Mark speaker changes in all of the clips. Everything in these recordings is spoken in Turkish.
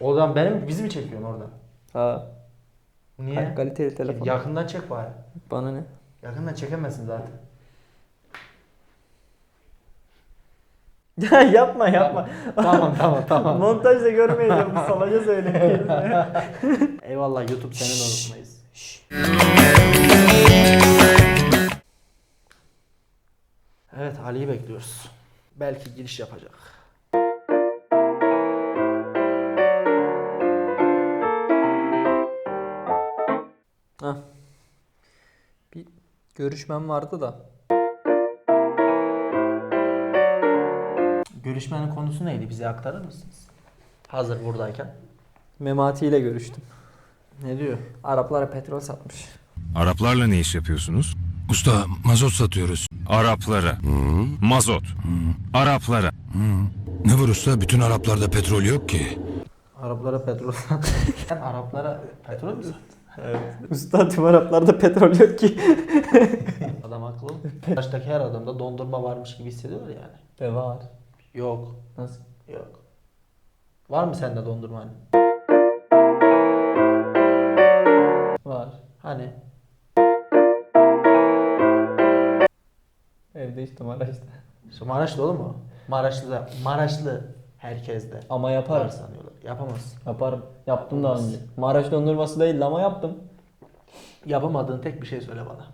Speaker 1: Oradan benim bizi mi çekiyorsun oradan?
Speaker 2: Ha.
Speaker 1: Niye?
Speaker 2: Kaliteli telefon.
Speaker 1: Yakından çek bari.
Speaker 2: Bana ne?
Speaker 1: Yakından çekemezsin zaten.
Speaker 2: Ya yapma yapma.
Speaker 1: tamam tamam tamam.
Speaker 2: Montajda görmeyeceğim bu salaca söyleyeyim.
Speaker 1: Eyvallah YouTube senin unutmayız. Evet Ali'yi bekliyoruz. Belki giriş yapacak.
Speaker 2: Hah. Bir görüşmem vardı da.
Speaker 1: Görüşmenin konusu neydi? Bize aktarır mısınız? Hazır buradayken.
Speaker 2: Memati ile görüştüm.
Speaker 1: Ne diyor?
Speaker 2: Araplara petrol satmış.
Speaker 3: Araplarla ne iş yapıyorsunuz?
Speaker 4: Usta mazot satıyoruz.
Speaker 3: Araplara. Mazot. Araplara.
Speaker 4: Ne var usta? Bütün Araplarda petrol yok ki.
Speaker 1: Araplara petrol sat. Sen Araplara petrol mü sattın?
Speaker 2: Usta tüm Araplarda petrol yok ki.
Speaker 1: Adam haklı. Baştaki her adamda dondurma varmış gibi hissediyor yani.
Speaker 2: E var.
Speaker 1: Yok.
Speaker 2: Nasıl?
Speaker 1: Yok. Var mı sende dondurma hani?
Speaker 2: Var.
Speaker 1: Hani?
Speaker 2: Evde işte Maraş'ta.
Speaker 1: İşte Maraşlı oğlum o. Maraşlı, Maraşlı herkeste.
Speaker 2: Ama
Speaker 1: Var
Speaker 2: yaparım.
Speaker 1: sanıyorlar. Yapamaz.
Speaker 2: Yaparım. Yaptım daha önce. Maraş dondurması değildi ama yaptım.
Speaker 1: Yapamadığın tek bir şey söyle bana.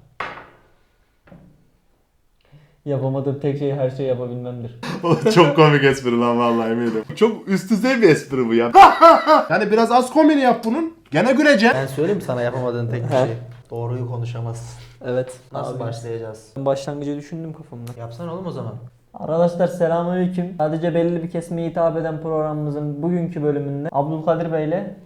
Speaker 2: Yapamadığım tek şey her şeyi yapabilmemdir.
Speaker 5: Çok komik espri lan vallahi eminim. Çok üst düzey bir espri bu ya. yani biraz az komedi yap bunun. Gene güleceksin.
Speaker 1: Ben söyleyeyim sana yapamadığın tek bir şey. Doğruyu konuşamazsın.
Speaker 2: Evet.
Speaker 1: Nasıl
Speaker 2: Abi,
Speaker 1: başlayacağız?
Speaker 2: ben Başlangıcı düşündüm kafamda.
Speaker 1: Yapsana oğlum o zaman.
Speaker 2: Arkadaşlar selamünaleyküm. Sadece belli bir kesime hitap eden programımızın bugünkü bölümünde Abdülkadir Bey ile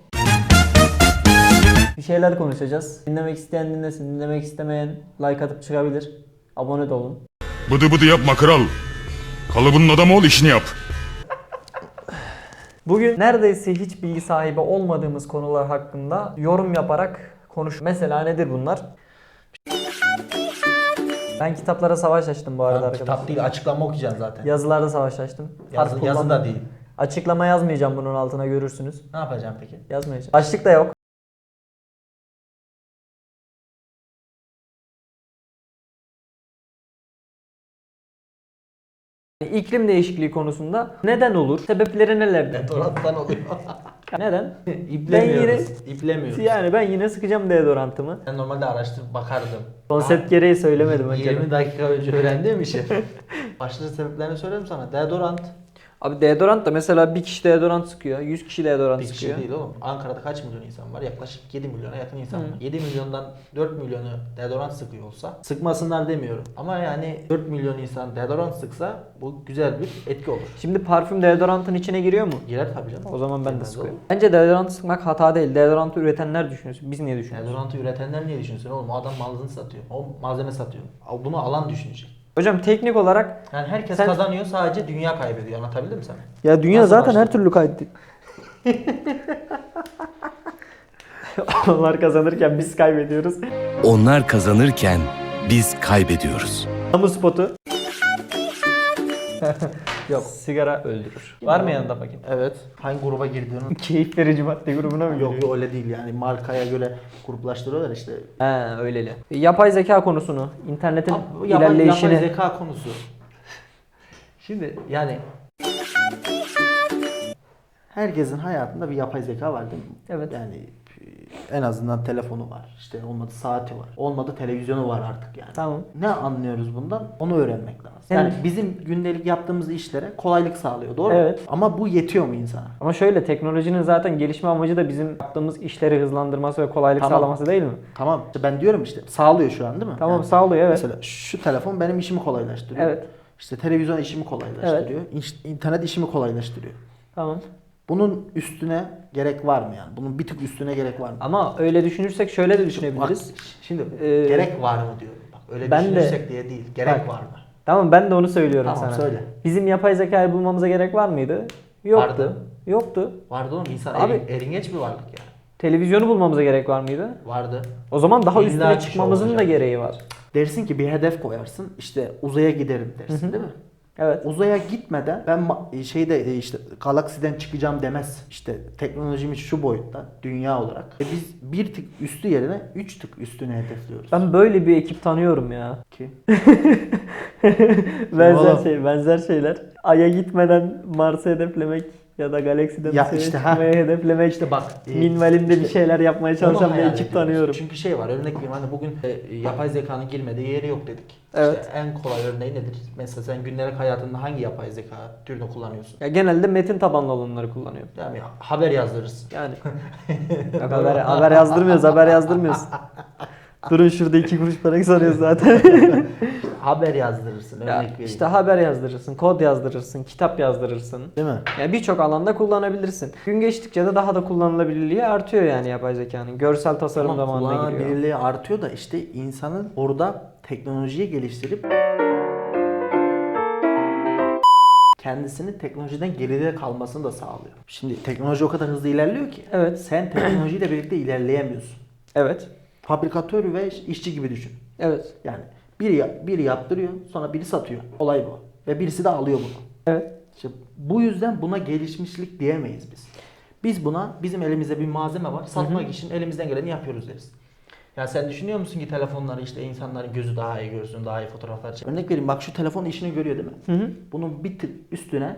Speaker 2: bir şeyler konuşacağız. Dinlemek isteyen dinlesin, dinlemek istemeyen like atıp çıkabilir. Abone de olun.
Speaker 3: Bıdı bıdı yapma kral. Kalıbının adamı ol işini yap.
Speaker 2: Bugün neredeyse hiç bilgi sahibi olmadığımız konular hakkında yorum yaparak konuş. Mesela nedir bunlar? Ben kitaplara savaş açtım bu arada
Speaker 1: Tamam,
Speaker 2: arkadaşlar.
Speaker 1: kitap değil açıklama okuyacaksın zaten.
Speaker 2: Yazılarda savaş açtım. Harf
Speaker 1: Yazı, yazı da değil.
Speaker 2: Açıklama yazmayacağım bunun altına görürsünüz.
Speaker 1: Ne yapacaksın peki?
Speaker 2: Yazmayacağım. Başlık da yok. İklim değişikliği konusunda neden olur? Sebepleri nelerdir?
Speaker 1: Deodoranttan oluyor.
Speaker 2: Neden?
Speaker 1: İplemiyoruz. İplemiyoruz.
Speaker 2: Yani ben yine sıkacağım deodorantımı.
Speaker 1: Ben normalde araştırıp bakardım.
Speaker 2: Konsept gereği söylemedim önce.
Speaker 1: 20 dakika önce öğrendiğim işi. Başlıca sebeplerini söyleyeyim sana. Deodorant.
Speaker 2: Abi deodorant da mesela bir kişi deodorant sıkıyor, 100 kişi deodorant
Speaker 1: Bir kişi
Speaker 2: sıkıyor.
Speaker 1: değil oğlum. Ankara'da kaç milyon insan var? Yaklaşık 7 milyona yakın insan
Speaker 2: Hı.
Speaker 1: var. 7 milyondan 4 milyonu deodorant sıkıyor olsa sıkmasınlar demiyorum. Ama yani 4 milyon insan deodorant sıksa bu güzel bir etki olur.
Speaker 2: Şimdi parfüm deodorantın içine giriyor mu?
Speaker 1: Girer tabii canım.
Speaker 2: O zaman ben de sıkıyorum.
Speaker 1: oğlum.
Speaker 2: Bence deodorant sıkmak hata değil. Deodorantı üretenler düşünüyorsun. Biz niye düşünüyoruz?
Speaker 1: Deodorantı üretenler niye düşünsün oğlum? O adam malını satıyor. O malzeme satıyor. Bunu alan düşünecek.
Speaker 2: Hocam teknik olarak
Speaker 1: Yani herkes
Speaker 2: Sen-
Speaker 1: kazanıyor sadece dünya kaybediyor. Anlatabildim mi sana?
Speaker 2: ya dünya
Speaker 1: Nasıl
Speaker 2: zaten
Speaker 1: başladı?
Speaker 2: her türlü kaydı. Onlar kazanırken biz kaybediyoruz.
Speaker 6: Onlar kazanırken biz kaybediyoruz.
Speaker 2: Kamu spotu. Yok. Sigara öldürür. Var mı yanında paket?
Speaker 1: Evet. Hangi gruba girdiğini
Speaker 2: Keyif verici madde grubuna mı
Speaker 1: Yok
Speaker 2: giriyor?
Speaker 1: yok öyle değil yani markaya göre gruplaştırıyorlar işte.
Speaker 2: He öyleli. Yapay zeka konusunu, internetin
Speaker 1: Abi, yapay,
Speaker 2: ilerleyişini.
Speaker 1: yapay zeka konusu. Şimdi yani herkesin hayatında bir yapay zeka var değil mi?
Speaker 2: Evet.
Speaker 1: Yani en azından telefonu var. İşte olmadı saati var. Olmadı televizyonu var artık yani.
Speaker 2: Tamam.
Speaker 1: Ne anlıyoruz bundan? Onu öğrenmek lazım.
Speaker 2: Yani-
Speaker 1: Yani bizim gündelik yaptığımız işlere kolaylık sağlıyor. Doğru
Speaker 2: Evet.
Speaker 1: mu? Ama bu yetiyor mu insana?
Speaker 2: Ama şöyle teknolojinin zaten gelişme amacı da bizim yaptığımız işleri hızlandırması ve kolaylık
Speaker 1: Tamam.
Speaker 2: sağlaması değil mi?
Speaker 1: Tamam. İşte ben diyorum işte sağlıyor şu an değil mi?
Speaker 2: Tamam
Speaker 1: Yani
Speaker 2: sağlıyor evet.
Speaker 1: Mesela şu telefon benim işimi kolaylaştırıyor.
Speaker 2: Evet.
Speaker 1: İşte televizyon işimi kolaylaştırıyor. İş- internet işimi kolaylaştırıyor.
Speaker 2: Tamam.
Speaker 1: Bunun üstüne gerek var mı yani? Bunun bir tık üstüne gerek var mı?
Speaker 2: Ama öyle düşünürsek şöyle de
Speaker 1: Bak,
Speaker 2: düşünebiliriz.
Speaker 1: şimdi
Speaker 2: Ee,
Speaker 1: gerek var mı diyorum. Bak öyle
Speaker 2: ben de-
Speaker 1: düşünürsek diye değil. Gerek
Speaker 2: Bak,
Speaker 1: var mı?
Speaker 2: Tamam ben de onu söylüyorum
Speaker 1: Tamam,
Speaker 2: sana.
Speaker 1: söyle.
Speaker 2: Bizim yapay zekayı bulmamıza gerek var mıydı? Yoktu.
Speaker 1: Vardı.
Speaker 2: Yoktu.
Speaker 1: Vardı oğlum insan
Speaker 2: Abi-
Speaker 1: erin, eringeç bir varlık yani.
Speaker 2: Televizyonu bulmamıza gerek var mıydı?
Speaker 1: Vardı.
Speaker 2: O zaman daha
Speaker 1: İlla
Speaker 2: üstüne
Speaker 1: ki şey
Speaker 2: çıkmamızın da gereği var.
Speaker 1: Dersin ki bir hedef koyarsın. işte uzaya giderim dersin değil mi?
Speaker 2: Evet.
Speaker 1: Uzaya gitmeden ben şeyde e, işte galaksiden çıkacağım demez. İşte teknolojimiz şu boyutta dünya olarak. E biz bir tık üstü yerine üç tık üstüne hedefliyoruz.
Speaker 2: Ben böyle bir ekip tanıyorum ya.
Speaker 1: Ki
Speaker 2: benzer
Speaker 1: Oğlum.
Speaker 2: şey, benzer şeyler. Ay'a gitmeden Mars'ı hedeflemek ya da galaksiden
Speaker 1: Ya işte,
Speaker 2: çıkmayı hedeflemek.
Speaker 1: işte bak e,
Speaker 2: minvalinde bir
Speaker 1: işte
Speaker 2: şeyler yapmaya çalışan bir ekip tanıyorum.
Speaker 1: Çünkü şey var örnek vereyim hani bugün e, yapay zekanın girmediği yeri yok dedik.
Speaker 2: Evet.
Speaker 1: İşte en kolay örneği nedir? Mesela sen gündelik hayatında hangi yapay zeka türünü kullanıyorsun?
Speaker 2: Ya genelde metin tabanlı olanları kullanıyorum.
Speaker 1: Yani haber yazdırırsın.
Speaker 2: Yani. Yok, haber, haber yazdırmıyoruz, haber yazdırmıyoruz. Durun şurada iki kuruş para sanıyoruz zaten.
Speaker 1: haber yazdırırsın örnek
Speaker 2: ya,
Speaker 1: vereyim.
Speaker 2: işte haber yazdırırsın, kod yazdırırsın, kitap yazdırırsın.
Speaker 1: Değil mi?
Speaker 2: Yani birçok alanda kullanabilirsin. Gün geçtikçe de daha da kullanılabilirliği artıyor yani yapay zekanın. Görsel tasarım
Speaker 1: Ama
Speaker 2: zamanına giriyor.
Speaker 1: kullanılabilirliği artıyor da işte insanın orada teknolojiyi geliştirip kendisini teknolojiden geride kalmasını da sağlıyor. Şimdi teknoloji o kadar hızlı ilerliyor ki
Speaker 2: Evet.
Speaker 1: sen teknolojiyle birlikte ilerleyemiyorsun.
Speaker 2: Evet.
Speaker 1: Fabrikatör ve işçi gibi düşün.
Speaker 2: Evet.
Speaker 1: Yani biri, biri yaptırıyor sonra biri satıyor. Olay bu. Ve birisi de alıyor bunu.
Speaker 2: Evet.
Speaker 1: İşte bu yüzden buna gelişmişlik diyemeyiz biz. Biz buna bizim elimizde bir malzeme var. Satmak için elimizden geleni yapıyoruz deriz. Ya sen düşünüyor musun ki telefonları işte insanların gözü daha iyi görsün, daha iyi fotoğraflar çek. Örnek vereyim bak şu telefon işini görüyor değil mi?
Speaker 2: Hı hı.
Speaker 1: Bunun bir tık üstüne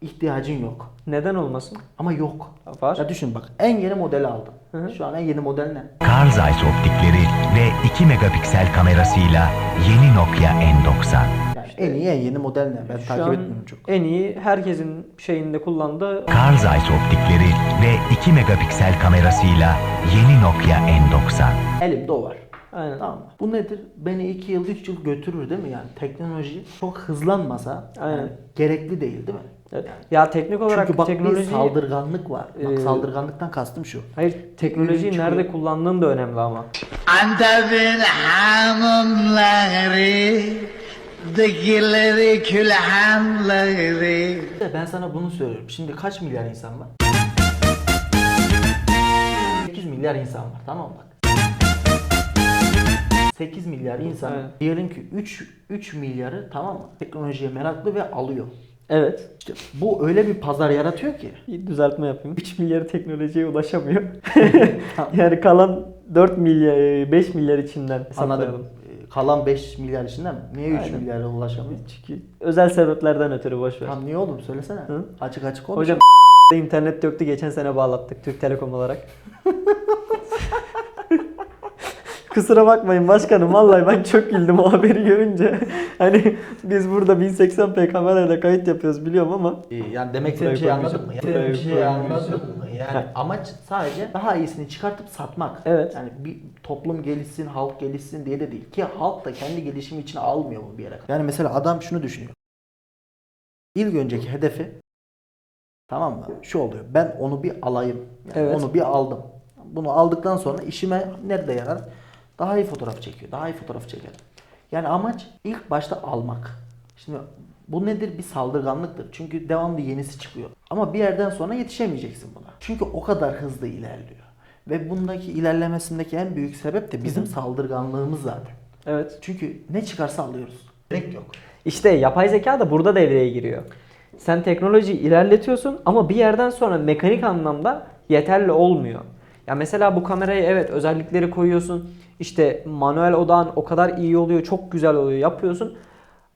Speaker 1: ihtiyacın yok.
Speaker 2: Neden olmasın?
Speaker 1: Ama yok.
Speaker 2: Var.
Speaker 1: Ya düşün bak en yeni modeli aldın.
Speaker 2: Hı hı.
Speaker 1: Şu an en yeni model ne?
Speaker 7: Carl Zeiss optikleri ve 2 megapiksel kamerasıyla yeni Nokia N90.
Speaker 1: Yani en iyi en yeni model ne? Ben
Speaker 2: Şu
Speaker 1: takip etmiyorum çok.
Speaker 2: en iyi herkesin şeyinde kullandığı
Speaker 7: Carl Zeiss optikleri ve 2 megapiksel kamerasıyla yeni Nokia N90.
Speaker 1: Elimde o var.
Speaker 2: Aynen.
Speaker 1: Tamam? Bu nedir? Beni 2 yıl 3 yıl götürür değil mi? Yani teknoloji çok hızlanmasa
Speaker 2: Aynen.
Speaker 1: yani gerekli değil değil mi?
Speaker 2: Evet. Ya teknik olarak
Speaker 1: Çünkü bak
Speaker 2: teknoloji
Speaker 1: bir saldırganlık var. Bak
Speaker 2: Ee,
Speaker 1: saldırganlıktan kastım şu.
Speaker 2: Hayır, teknolojiyi
Speaker 1: Çıkıyor.
Speaker 2: nerede kullandığın da önemli ama.
Speaker 8: Antep'in hanımları Dikleri külhanları
Speaker 1: Ben sana bunu söylüyorum. Şimdi kaç milyar insan var? 8 milyar insan var. Tamam mı bak. 8 milyar insan
Speaker 2: Evet.
Speaker 1: diyelim ki 3 3 milyarı tamam mı? Teknolojiye meraklı ve alıyor.
Speaker 2: Evet.
Speaker 1: İşte bu öyle bir pazar yaratıyor ki.
Speaker 2: Bir düzeltme yapayım. 3 milyar teknolojiye ulaşamıyor. yani kalan 4 milyar, 5 milyar içinden hesaplayalım.
Speaker 1: Anladım. Ee, Kalan 5 milyar içinden? Niye 3
Speaker 2: Aynen.
Speaker 1: milyara ulaşamıyor?
Speaker 2: Çünkü özel sebeplerden ötürü boş ver.
Speaker 1: Tamam niye oğlum söylesene.
Speaker 2: Hı?
Speaker 1: Açık açık konuş.
Speaker 2: Hocam internet yoktu geçen sene bağlattık Türk Telekom olarak. Kusura bakmayın başkanım vallahi ben çok güldüm o haberi görünce. Hani biz burada 1080p kamerayla kayıt yapıyoruz biliyorum ama
Speaker 1: yani demek istediğim
Speaker 2: Buraya
Speaker 1: şeyi anladın mı? Yani bir şey
Speaker 2: koymayacağım.
Speaker 1: anladın mı? Yani amaç sadece daha iyisini çıkartıp satmak.
Speaker 2: Evet.
Speaker 1: Yani bir toplum gelişsin, halk gelişsin diye de değil. Ki halk da kendi gelişimi için almıyor bu bir yere kadar. Yani mesela adam şunu düşünüyor. İlk önceki hedefi tamam mı? Şu oluyor. Ben onu bir alayım. Yani
Speaker 2: Evet.
Speaker 1: Onu bir aldım. Bunu aldıktan sonra işime nerede yarar? Daha iyi fotoğraf çekiyor. Daha iyi fotoğraf çeker. Yani amaç ilk başta almak. Şimdi bu nedir? Bir saldırganlıktır. Çünkü devamlı yenisi çıkıyor. Ama bir yerden sonra yetişemeyeceksin buna. Çünkü o kadar hızlı ilerliyor. Ve bundaki ilerlemesindeki en büyük sebep de bizim saldırganlığımız zaten.
Speaker 2: evet.
Speaker 1: Çünkü ne çıkarsa alıyoruz. Gerek yok.
Speaker 2: İşte yapay zeka da burada devreye giriyor. Sen teknolojiyi ilerletiyorsun ama bir yerden sonra mekanik anlamda yeterli olmuyor. Ya mesela bu kamerayı evet özellikleri koyuyorsun. İşte manuel odağın o kadar iyi oluyor, çok güzel oluyor, yapıyorsun.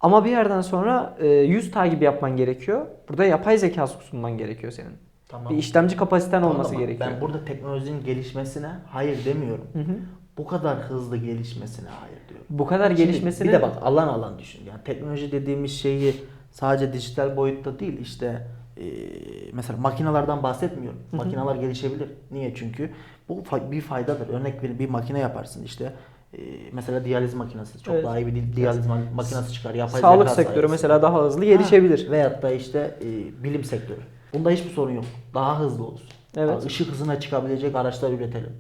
Speaker 2: Ama bir yerden sonra e, yüz takibi yapman gerekiyor. Burada yapay zeka sunman gerekiyor senin.
Speaker 1: Tamam.
Speaker 2: Bir işlemci kapasiten
Speaker 1: Tamam
Speaker 2: olması
Speaker 1: ama
Speaker 2: gerekiyor.
Speaker 1: Ben burada teknolojinin gelişmesine hayır demiyorum. Bu kadar hızlı gelişmesine hayır diyorum.
Speaker 2: Bu kadar
Speaker 1: Şimdi
Speaker 2: gelişmesini
Speaker 1: Bir de bak alan alan düşün. Yani teknoloji dediğimiz şeyi sadece dijital boyutta değil işte e, mesela makinalardan bahsetmiyorum. Makineler gelişebilir. Niye? Çünkü bu bir faydadır. Örnek vereyim bir makine yaparsın işte e, mesela diyaliz makinesi çok
Speaker 2: Evet.
Speaker 1: daha iyi bir di- diyaliz ma- makinesi çıkar. Yapay
Speaker 2: sağlık sektörü
Speaker 1: sayesinde.
Speaker 2: mesela daha hızlı gelişebilir.
Speaker 1: Ha, Veyahut da işte e, bilim sektörü. Bunda hiçbir sorun yok. Daha hızlı olsun.
Speaker 2: Evet.
Speaker 1: Yani ışık hızına çıkabilecek araçlar üretelim.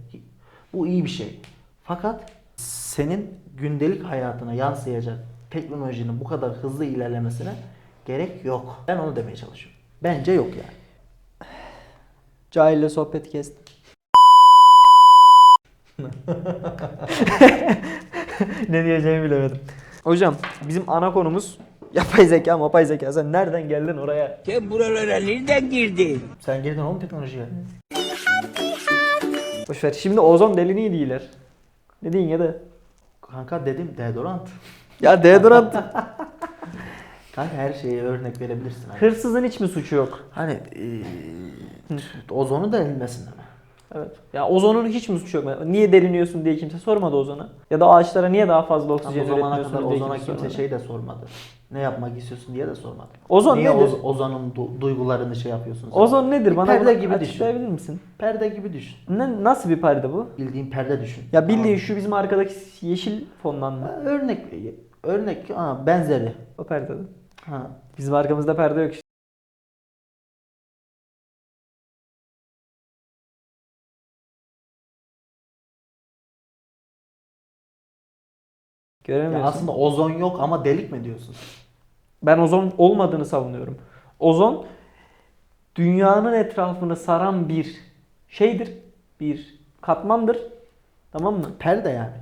Speaker 1: Bu iyi bir şey. Fakat senin gündelik hayatına yansıyacak teknolojinin bu kadar hızlı ilerlemesine gerek yok. Ben onu demeye çalışıyorum. Bence yok yani.
Speaker 2: Cahille sohbet kestim. ne diyeceğimi bilemedim. Hocam bizim ana konumuz Yapay zeka yapay zeka sen nereden geldin oraya?
Speaker 1: Sen girdin oğlum teknolojiye.
Speaker 2: Boşver şimdi ozon delini değiller. Ne diyeyim ya da?
Speaker 1: Kanka dedim deodorant.
Speaker 2: Ya deodorant
Speaker 1: Kanka her şeye örnek verebilirsin. Hani,
Speaker 2: hırsızın hiç mi suçu yok?
Speaker 1: hani eee, ozonu delinmesin ama.
Speaker 2: Evet. Ya ozonun hiç mi suçu yok? Niye deliniyorsun diye kimse sormadı ozona. Ya da ağaçlara niye daha fazla
Speaker 1: Ama
Speaker 2: oksijen
Speaker 1: o zamana
Speaker 2: üretmiyorsun
Speaker 1: kadar
Speaker 2: diye
Speaker 1: ozona
Speaker 2: kimse
Speaker 1: kimse
Speaker 2: sormadı.
Speaker 1: şey de sormadı. Ne yapmak istiyorsun diye de sormadı.
Speaker 2: Ozon
Speaker 1: Niye
Speaker 2: nedir?
Speaker 1: oz- ozonun du- duygularını şey yapıyorsun? sen?
Speaker 2: Ozon nedir?
Speaker 1: Bir
Speaker 2: Bana
Speaker 1: perde
Speaker 2: bunu
Speaker 1: gibi düşün.
Speaker 2: açıklayabilir misin?
Speaker 1: Perde gibi düşün.
Speaker 2: Ne, nasıl bir perde bu?
Speaker 1: Bildiğin perde düşün.
Speaker 2: Ya bildiğin şu bizim arkadaki yeşil fondan mı?
Speaker 1: Ha, Örnek örnek ha, benzeri.
Speaker 2: O perde.
Speaker 1: Ha.
Speaker 2: Bizim arkamızda perde yok işte.
Speaker 1: Ya
Speaker 2: Göremiyorsun.
Speaker 1: aslında ozon yok ama delik mi diyorsun?
Speaker 2: Ben ozon olmadığını savunuyorum. Ozon dünyanın etrafını saran bir şeydir. Bir katmandır. Tamam mı?
Speaker 1: Perde yani.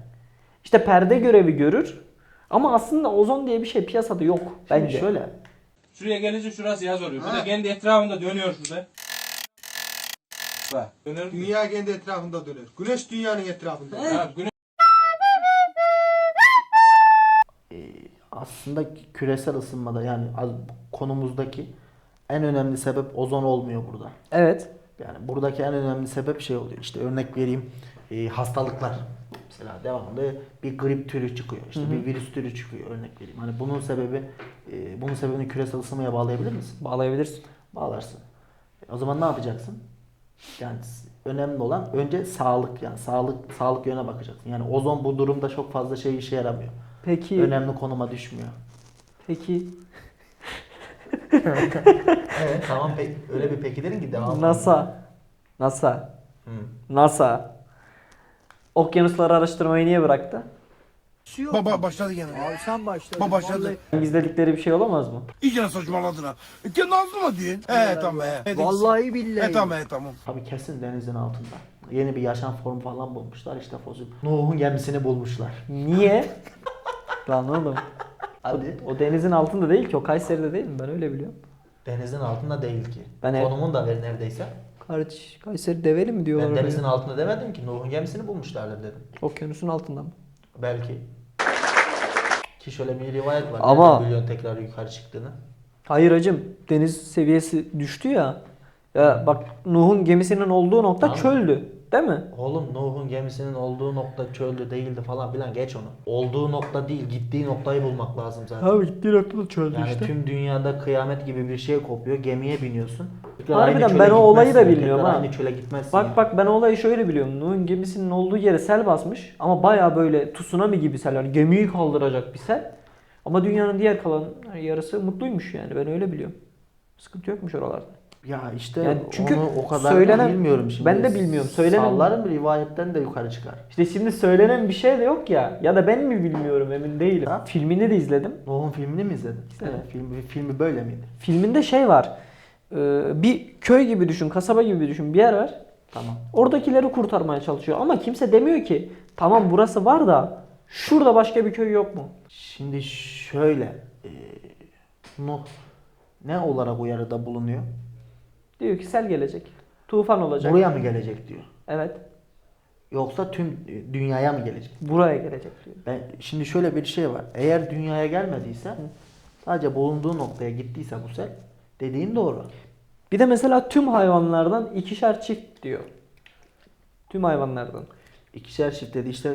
Speaker 2: İşte perde görevi görür. Ama aslında ozon diye bir şey piyasada yok
Speaker 1: Şimdi
Speaker 2: bence.
Speaker 1: şöyle.
Speaker 9: Şuraya gelince şurası yaz oluyor. Bu da kendi etrafında dönüyor şurada. Bak dönüyor.
Speaker 10: Dünya kendi etrafında dönüyor. Güneş dünyanın etrafında.
Speaker 9: Ha, güneş
Speaker 1: aslında küresel ısınmada yani az- konumuzdaki en önemli sebep ozon olmuyor burada.
Speaker 2: Evet.
Speaker 1: Yani buradaki en önemli sebep şey oluyor. İşte örnek vereyim e, hastalıklar. Mesela devamlı bir grip türü çıkıyor. İşte bir virüs türü çıkıyor örnek vereyim. Hani bunun sebebi e, bunun sebebini küresel ısınmaya bağlayabilir misin?
Speaker 2: Bağlayabilirsin.
Speaker 1: Bağlarsın. E, o zaman ne yapacaksın? Yani önemli olan önce sağlık yani sağlık sağlık yöne bakacaksın. Yani ozon bu durumda çok fazla şey işe yaramıyor.
Speaker 2: Peki.
Speaker 1: Önemli konuma düşmüyor.
Speaker 2: Peki.
Speaker 1: Evet tamam peki. Öyle bir peki derin ki devam.
Speaker 2: NASA. NASA. NASA. Okyanusları araştırmayı niye bıraktı?
Speaker 10: Baba başladı gene. Abi sen başladın. Baba başladı.
Speaker 2: Gizledikleri bir şey olamaz mı?
Speaker 10: İyice saçmaladın ha. E, kendi ağzına diyin. He tamam he. Vallahi billahi. He tamam he tamam.
Speaker 1: Tabii kesin denizin altında. Yeni bir yaşam formu falan bulmuşlar işte fosil. Nuh'un gemisini bulmuşlar.
Speaker 2: Niye? Lan oğlum.
Speaker 1: Hadi.
Speaker 2: O denizin altında değil ki. O Kayseri'de değil mi? Ben öyle biliyorum.
Speaker 1: Denizin altında değil ki.
Speaker 2: Ben ev-
Speaker 1: Konumun da ver neredeyse.
Speaker 2: Kardeş Kayseri develi mi diyorlar
Speaker 1: Ben
Speaker 2: oraya?
Speaker 1: denizin altında demedim ki. Nuh'un gemisini bulmuşlardır dedim.
Speaker 2: Okyanusun altında mı?
Speaker 1: Belki. Ki şöyle bir rivayet var.
Speaker 2: Ama-
Speaker 1: Nereden biliyorsun tekrar yukarı çıktığını.
Speaker 2: Hayır hacım. Deniz seviyesi düştü ya. Ya bak Nuh'un gemisinin olduğu nokta
Speaker 1: Tamam.
Speaker 2: çöldü. Değil mi?
Speaker 1: Oğlum Nuh'un gemisinin olduğu nokta çöldü değildi falan filan geç onu. Olduğu nokta değil gittiği noktayı bulmak lazım zaten.
Speaker 2: Abi gittiği noktada çöldü
Speaker 1: Yani tüm dünyada kıyamet gibi bir şey kopuyor. Gemiye biniyorsun. Tekrar
Speaker 2: Harbiden ben o olayı da bilmiyorum ha.
Speaker 1: Aynı çöle gitmezsin.
Speaker 2: Bak
Speaker 1: yani.
Speaker 2: bak ben olayı şöyle biliyorum. Nuh'un gemisinin olduğu yere sel basmış ama baya böyle tsunami gibi sel. Yani gemiyi kaldıracak bir sel. Ama dünyanın diğer kalan yarısı mutluymuş yani. Ben öyle biliyorum. Sıkıntı yokmuş oralarda.
Speaker 1: Ya işte
Speaker 2: Yani çünkü
Speaker 1: onu o kadar
Speaker 2: söylenen-
Speaker 1: bilmiyorum şimdi.
Speaker 2: ben de bilmiyorum. Söylenen-
Speaker 1: Sallarım rivayetten de yukarı çıkar.
Speaker 2: İşte şimdi söylenen bir şey de yok ya. Ya da ben mi bilmiyorum emin değilim.
Speaker 1: Ha?
Speaker 2: Filmini de izledim.
Speaker 1: Nuh'un filmini mi izledin?
Speaker 2: İzledim.
Speaker 1: Evet. Filmi, filmi böyle miydi?
Speaker 2: Filminde şey var. Ee, bir köy gibi düşün, kasaba gibi düşün bir yer var.
Speaker 1: Tamam.
Speaker 2: Oradakileri kurtarmaya çalışıyor ama kimse demiyor ki tamam burası var da şurada başka bir köy yok mu?
Speaker 1: Şimdi şöyle e, Nuh ne olarak uyarıda bulunuyor?
Speaker 2: Diyor ki sel gelecek. Tufan olacak.
Speaker 1: Buraya mı gelecek diyor.
Speaker 2: Evet.
Speaker 1: Yoksa tüm dünyaya mı gelecek?
Speaker 2: Buraya gelecek diyor.
Speaker 1: Ben şimdi şöyle bir şey var. Eğer dünyaya gelmediyse sadece bulunduğu noktaya gittiyse bu sel dediğin doğru.
Speaker 2: Bir de mesela tüm hayvanlardan ikişer çift diyor. Tüm hayvanlardan.
Speaker 1: İkişer çift dedi işte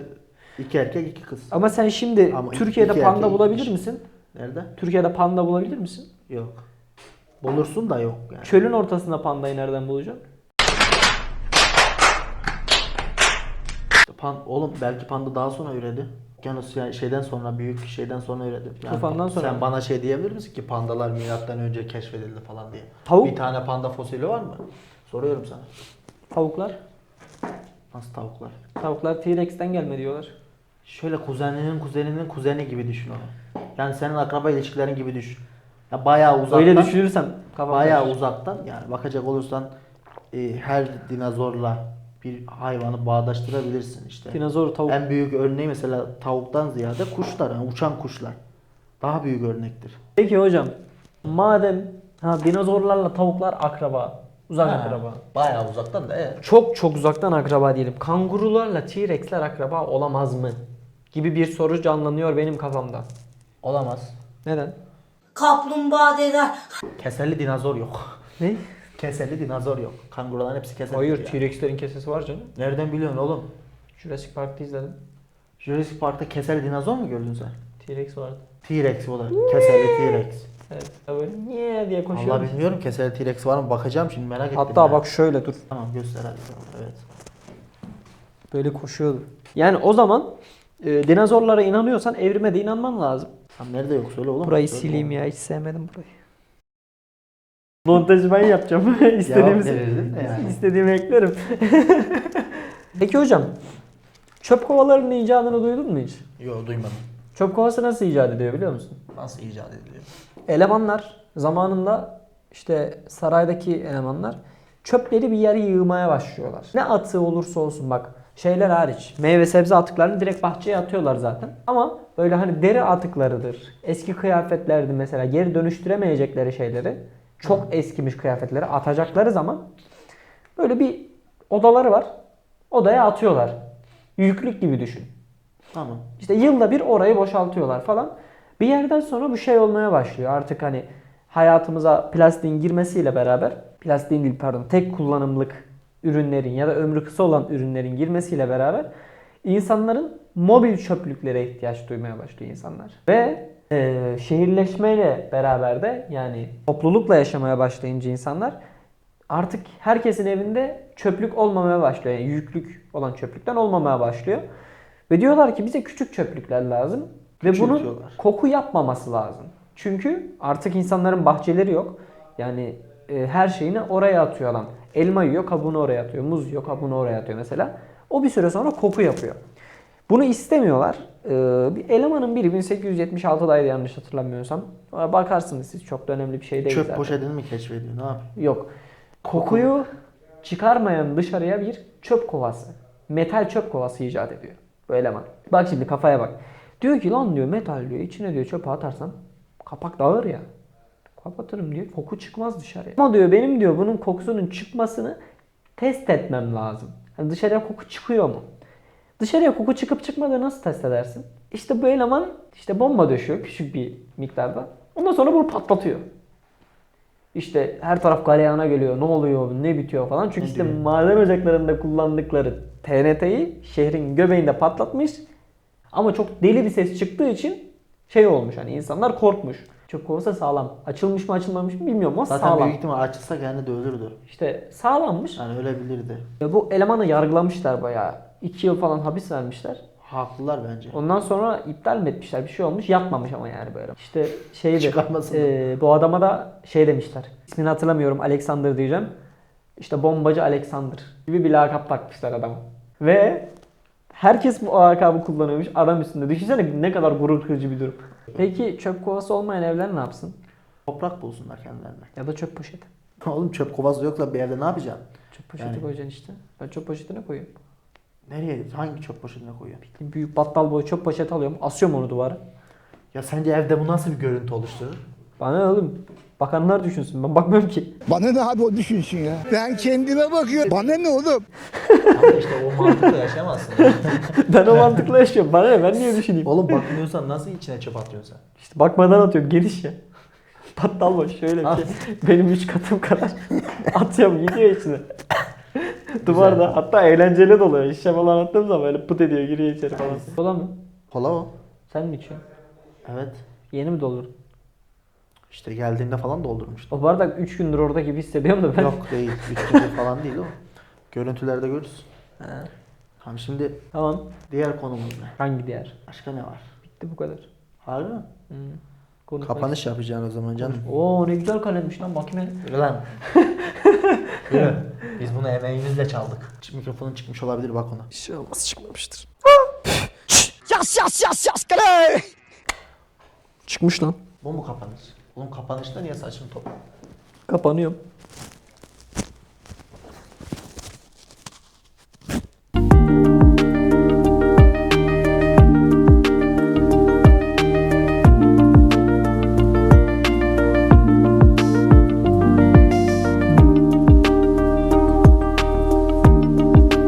Speaker 1: iki erkek iki kız.
Speaker 2: Ama sen şimdi
Speaker 1: Ama
Speaker 2: Türkiye'de
Speaker 1: iki
Speaker 2: panda
Speaker 1: erkek,
Speaker 2: bulabilir
Speaker 1: iki
Speaker 2: misin?
Speaker 1: Nerede?
Speaker 2: Türkiye'de panda bulabilir misin?
Speaker 1: Yok. Bulursun da yok yani.
Speaker 2: Çölün ortasında pandayı nereden bulacaksın?
Speaker 1: Pan, oğlum belki panda daha sonra üredi. Okyanus yani şeyden sonra büyük şeyden sonra üredi. Yani
Speaker 2: Tufandan sonra
Speaker 1: Sen bana şey diyebilir misin ki pandalar milattan önce keşfedildi falan diye.
Speaker 2: Tavuk?
Speaker 1: Bir tane panda fosili var mı? Soruyorum sana.
Speaker 2: Tavuklar.
Speaker 1: Nasıl tavuklar?
Speaker 2: Tavuklar T-Rex'ten gelme diyorlar.
Speaker 1: Şöyle kuzeninin kuzeninin kuzeni gibi düşün onu. Yani senin akraba ilişkilerin gibi düşün. Ya bayağı uzaktan.
Speaker 2: Öyle düşünürsem kafam
Speaker 1: Bayağı
Speaker 2: karışır.
Speaker 1: uzaktan yani bakacak olursan e, her dinozorla bir hayvanı bağdaştırabilirsin işte.
Speaker 2: Dinozor tavuk.
Speaker 1: En büyük örneği mesela tavuktan ziyade kuşlar, yani uçan kuşlar. Daha büyük örnektir.
Speaker 2: Peki hocam madem ha dinozorlarla tavuklar akraba. Uzak
Speaker 1: Ha,
Speaker 2: akraba.
Speaker 1: Bayağı uzaktan da evet.
Speaker 2: Çok çok uzaktan akraba diyelim. Kangurularla T-Rex'ler akraba olamaz mı? Gibi bir soru canlanıyor benim kafamda.
Speaker 1: Olamaz.
Speaker 2: Neden?
Speaker 11: Kaplumbağa deder.
Speaker 1: Keserli dinozor yok.
Speaker 2: Ne?
Speaker 1: Keserli dinozor yok. Kanguruların hepsi keserli.
Speaker 2: Hayır. T-Rex'lerin kesesi var canım.
Speaker 1: Nereden biliyorsun oğlum?
Speaker 2: Jurassic Park'ta izledim.
Speaker 1: Jurassic Park'ta keserli dinozor mu gördün sen?
Speaker 2: T-Rex vardı.
Speaker 1: T-Rex o da. Keserli T-Rex.
Speaker 2: Evet. Böyle niye diye
Speaker 1: Allah
Speaker 2: koşuyor.
Speaker 1: bilmiyorum keserli T-Rex var mı? Bakacağım şimdi merak ettim.
Speaker 2: Hatta
Speaker 1: ya.
Speaker 2: bak şöyle dur.
Speaker 1: Tamam göster hadi. Evet.
Speaker 2: Böyle koşuyordu. Yani o zaman e, dinozorlara inanıyorsan evrime de inanman lazım.
Speaker 1: Tam nerede yok söyle oğlum.
Speaker 2: Burayı
Speaker 1: Söyle
Speaker 2: sileyim
Speaker 1: oğlum.
Speaker 2: ya hiç sevmedim burayı. Montajı ben yapacağım.
Speaker 1: Cevap de yani.
Speaker 2: istediğimi eklerim. Peki hocam, çöp kovalarının icadını duydun mu hiç?
Speaker 1: Yok duymadım.
Speaker 2: Çöp kovası nasıl icat ediyor biliyor musun?
Speaker 1: Nasıl icat ediliyor?
Speaker 2: Elemanlar zamanında işte saraydaki elemanlar çöpleri bir yere yığmaya başlıyorlar. Ne atığı olursa olsun bak şeyler hariç meyve sebze atıklarını direkt bahçeye atıyorlar zaten. Ama böyle hani deri atıklarıdır. Eski kıyafetlerdi mesela geri dönüştüremeyecekleri şeyleri çok eskimiş kıyafetleri atacakları zaman böyle bir odaları var. Odaya atıyorlar. Yüklük gibi düşün.
Speaker 1: Tamam.
Speaker 2: İşte yılda bir orayı boşaltıyorlar falan. Bir yerden sonra bu şey olmaya başlıyor. Artık hani hayatımıza plastiğin girmesiyle beraber, plastiğin değil pardon, tek kullanımlık ürünlerin ya da ömrü kısa olan ürünlerin girmesiyle beraber insanların mobil çöplüklere ihtiyaç duymaya başlıyor insanlar. Ve e, şehirleşmeyle beraber de yani toplulukla yaşamaya başlayınca insanlar artık herkesin evinde çöplük olmamaya başlıyor. Yani yüklük olan çöplükten olmamaya başlıyor. Ve diyorlar ki bize küçük çöplükler lazım. Ve bunun koku yapmaması lazım. Çünkü artık insanların bahçeleri yok. Yani e, her şeyini oraya atıyor adam. Elma yiyor, kabuğunu oraya atıyor. Muz yiyor, kabuğunu oraya atıyor mesela. O bir süre sonra koku yapıyor. Bunu istemiyorlar. Ee, bir elemanın biri 1876'daydı yanlış hatırlamıyorsam. Bakarsınız siz çok da önemli bir şey değil
Speaker 1: Çöp
Speaker 2: zaten.
Speaker 1: poşetini mi keşfediyor? Ne yapıyor?
Speaker 2: Yok. Kokuyu çıkarmayan dışarıya bir çöp kovası. Metal çöp kovası icat ediyor. Bu eleman. Bak şimdi kafaya bak. Diyor ki lan diyor metal diyor içine diyor çöpe atarsan kapak dağır ya. Kapatırım diyor. Koku çıkmaz dışarıya. Ama diyor benim diyor bunun kokusunun çıkmasını test etmem lazım. Hani dışarıya koku çıkıyor mu? Dışarıya koku çıkıp çıkmadığını nasıl test edersin? İşte bu eleman işte bomba döşüyor küçük bir miktarda. Ondan sonra bunu patlatıyor. İşte her taraf galeyana geliyor. Ne oluyor? Ne bitiyor falan. Çünkü işte maden ocaklarında kullandıkları TNT'yi şehrin göbeğinde patlatmış. Ama çok deli bir ses çıktığı için şey olmuş hani insanlar korkmuş. Çöp kovası sağlam. Açılmış mı açılmamış mı bilmiyorum ama
Speaker 1: Zaten
Speaker 2: sağlam.
Speaker 1: büyük ihtimal açılsa kendi de ölürdü.
Speaker 2: İşte sağlammış.
Speaker 1: Yani ölebilirdi.
Speaker 2: Ve bu elemanı yargılamışlar bayağı. 2 yıl falan hapis vermişler.
Speaker 1: Haklılar bence.
Speaker 2: Ondan sonra iptal mi etmişler? Bir şey olmuş. Yatmamış ama yani böyle. İşte şeydi.
Speaker 1: Çıkarmasın.
Speaker 2: e, bu adama da şey demişler. İsmini hatırlamıyorum. Alexander diyeceğim. İşte bombacı Alexander gibi bir lakap takmışlar adama. Ve herkes bu lakabı kullanıyormuş adam üstünde. Düşünsene ne kadar gurur kırıcı bir durum. Peki çöp kovası olmayan evler ne yapsın?
Speaker 1: Toprak bulsunlar kendilerine.
Speaker 2: Ya da çöp poşeti.
Speaker 1: Oğlum çöp kovası yoksa bir yerde ne yapacaksın?
Speaker 2: Çöp poşeti
Speaker 1: Yani-
Speaker 2: koyacaksın işte. Ben çöp poşetine koyuyorum.
Speaker 1: Nereye? Hangi çöp poşetine koyuyorsun?
Speaker 2: Büyük battal boyu çöp poşeti alıyorum. Asıyorum onu duvara.
Speaker 1: Ya sence evde bu nasıl bir görüntü oluşturur?
Speaker 2: Bana ne oğlum? Bakanlar düşünsün. Ben bakmıyorum ki.
Speaker 10: Bana ne abi o düşünsün ya. Ben kendime bakıyorum. Bana ne oğlum?
Speaker 1: Ama işte o mantıkla yaşayamazsın.
Speaker 2: ben o mantıkla yaşıyorum. Bana ne? Ben niye düşüneyim?
Speaker 1: Oğlum bakmıyorsan nasıl içine çöp atıyorsun sen?
Speaker 2: İşte bakmadan atıyorum. Geniş ya. Battal boş şöyle bir şey. Benim üç katım kadar atıyorum gidiyor içine. Duvarda. Hatta eğlenceli de oluyor. Şişe falan attığım zaman böyle pıt ediyor giriyor içeri falan. Kola mı?
Speaker 1: Kola o.
Speaker 2: Sen mi içiyorsun?
Speaker 1: Evet.
Speaker 2: Yeni mi doldurdun?
Speaker 1: İşte geldiğimde falan doldurmuştum.
Speaker 2: O bardak 3 gündür orada gibi hissediyorum da ben.
Speaker 1: Yok değil. Üç gündür falan değil o. Görüntülerde görürüz.
Speaker 2: He.
Speaker 1: Tamam şimdi
Speaker 2: Tamam.
Speaker 1: diğer konumuz ne?
Speaker 2: Hangi diğer?
Speaker 1: Başka ne var?
Speaker 2: Bitti bu kadar.
Speaker 1: Harbi mi?
Speaker 2: Hmm. Konuşmak
Speaker 1: Kapanış yapacaksın o zaman canım.
Speaker 2: Oo ne güzel kalemmiş lan.
Speaker 1: Yürü lan. Biz bunu emeğimizle çaldık. Ç- Mikrofonun çıkmış olabilir bak ona.
Speaker 2: İnşallah çıkmamıştır.
Speaker 10: Yas yas yas yas kale.
Speaker 2: Çıkmış lan.
Speaker 1: Bu mu kapanış? Oğlum kapanışta niye saçını topla?
Speaker 2: Kapanıyorum.